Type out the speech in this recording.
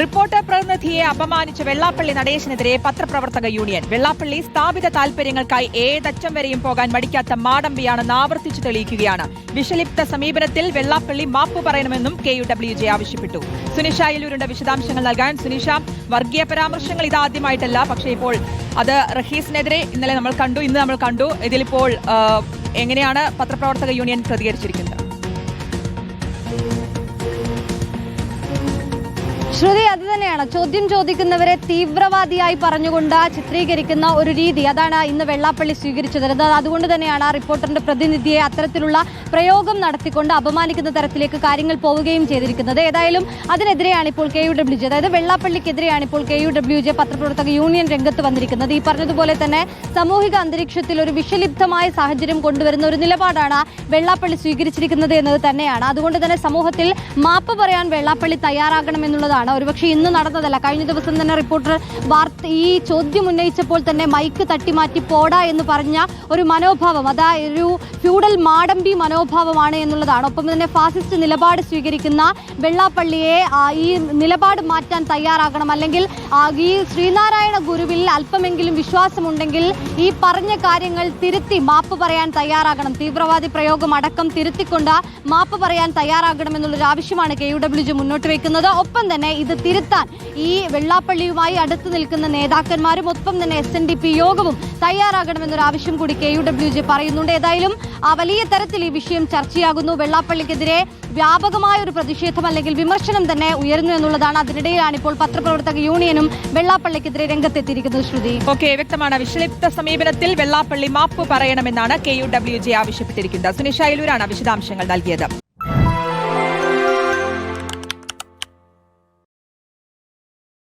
Reporter പ്രതിനിധിയെ അപമാനിച്ച വെള്ളാപ്പള്ളി നടേശനെതിരെ പത്രപ്രവർത്തക union. Vellappally സ്ഥാപിത താൽപര്യങ്ങൾക്കായി ഏതറ്റം വരെയും പോകാൻ മടിക്കാത്ത മാടമ്പിയാണെന്ന് ആവർത്തിച്ചു തെളിയിക്കുകയാണ്. വിഷലിപ്ത സമീപനത്തിൽ വെള്ളാപ്പള്ളി മാപ്പ് പറയണമെന്നും കെ യു ഡബ്ല്യു ജെ ആവശ്യപ്പെട്ടു. സുനിഷ യെല്ലൂരിന്റെ വിശദാംശങ്ങൾ നൽകാൻ സുനിഷ വർഗീയ പരാമർശങ്ങൾ ഇതാദ്യമായിട്ടല്ല പക്ഷേ ഇപ്പോൾ അത് റഹീസിനെതിരെ ഇന്നലെ നമ്മൾ കണ്ടു ഇന്ന് നമ്മൾ കണ്ടു. ഇതിലിപ്പോൾ എങ്ങനെയാണ് പത്രപ്രവർത്തക യൂണിയൻ പ്രതികരിച്ചിരിക്കുന്നത്? ശ്രുതി അത് തന്നെയാണ്. ചോദ്യം ചോദിക്കുന്നവരെ തീവ്രവാദിയായി പറഞ്ഞുകൊണ്ട് ചിത്രീകരിക്കുന്ന ഒരു രീതി. അതാണ് ഇന്ന് വെള്ളാപ്പള്ളി സ്വീകരിച്ചത്. അതുകൊണ്ട് തന്നെയാണ് റിപ്പോർട്ടറിന്റെ പ്രതിനിധിയെ അത്തരത്തിലുള്ള പ്രയോഗം നടത്തിക്കൊണ്ട് അപമാനിക്കുന്ന തരത്തിലേക്ക് കാര്യങ്ങൾ പോവുകയും ചെയ്തിരിക്കുന്നത്. ഏതായാലും അതിനെതിരെയാണ് ഇപ്പോൾ കെ യു ഡബ്ല്യു ജെ. അതായത് വെള്ളാപ്പള്ളിക്കെതിരെയാണ് ഇപ്പോൾ കെ യു ഡബ്ല്യു ജെ പത്രപ്രവർത്തക യൂണിയൻ രംഗത്ത് വന്നിരിക്കുന്നത്. ഈ പറഞ്ഞതുപോലെ തന്നെ സാമൂഹിക അന്തരീക്ഷത്തിൽ ഒരു വിഷലിപ്തമായ സാഹചര്യം കൊണ്ടുവരുന്ന ഒരു നിലപാടാണ് വെള്ളാപ്പള്ളി സ്വീകരിച്ചിരിക്കുന്നത് എന്നത് തന്നെയാണ്. അതുകൊണ്ട് തന്നെ സമൂഹത്തിൽ മാപ്പ് പറയാൻ വെള്ളാപ്പള്ളി തയ്യാറാകണമെന്നുള്ളതാണ് ഒരുപക്ഷെ ഇന്ന് നടന്നതല്ല. കഴിഞ്ഞ ദിവസം തന്നെ റിപ്പോർട്ടർ വാർത്ത ഈ ചോദ്യം ഉന്നയിച്ചപ്പോൾ തന്നെ മൈക്ക് തട്ടിമാറ്റി പോടാ എന്ന് പറഞ്ഞ ഒരു മനോഭാവം അതാ ഒരു ഫ്യൂഡൽ മാടമ്പി മനോഭാവമാണ് എന്നുള്ളതാണ്. ഒപ്പം തന്നെ ഫാസിസ്റ്റ് നിലപാട് സ്വീകരിക്കുന്ന വെള്ളാപ്പള്ളിയെ ഈ നിലപാട് മാറ്റാൻ തയ്യാറാകണം. അല്ലെങ്കിൽ ഈ ശ്രീനാരായണ ഗുരുവിൽ അല്പമെങ്കിലും വിശ്വാസമുണ്ടെങ്കിൽ ഈ പറഞ്ഞ കാര്യങ്ങൾ തിരുത്തി മാപ്പ് പറയാൻ തയ്യാറാകണം. തീവ്രവാദി പ്രയോഗം അടക്കം തിരുത്തിക്കൊണ്ട് മാപ്പ് പറയാൻ തയ്യാറാകണമെന്നുള്ളൊരു ആവശ്യമാണ് കെ യു ഡബ്ല്യു ജി മുന്നോട്ട് വയ്ക്കുന്നത് ഒപ്പം തന്നെ ഇത് തിരുത്താൻ ഈ വെള്ളാപ്പള്ളിയുമായി അടുത്ത് നിൽക്കുന്ന നേതാക്കന്മാരും ഒപ്പം തന്നെ എസ് യോഗവും തയ്യാറാകണമെന്നൊരു ആവശ്യം കൂടി കെ യു ഡബ്ല്യു ജി പറയുന്നുണ്ട്. ഏതായാലും ആ വലിയ തരത്തിൽ ഈ വിഷയം ചർച്ചയാകുന്നു. വെള്ളാപ്പള്ളിക്കെതിരെ വ്യാപകമായ ഒരു പ്രതിഷേധം അല്ലെങ്കിൽ വിമർശനം തന്നെ ഉയരുന്നു എന്നുള്ളതാണ്. അതിനിടയിലാണ് ഇപ്പോൾ പത്രപ്രവർത്തക യൂണിയനും വെള്ളാപ്പള്ളിക്കെതിരെ രംഗത്തെത്തിയിരിക്കുന്നത് ശ്രുതി. ഓക്കെ വ്യക്തമാണ്. വിഷലിപ്ത സമീപനത്തിൽ വെള്ളാപ്പള്ളി മാപ്പ് പറയണമെന്നാണ് കെ യു ഡബ്ല്യു ജെ ആവശ്യപ്പെട്ടിരിക്കുന്നത്. സുനിഷ അയലൂരാണ് വിശദാംശങ്ങൾ നൽകിയത്.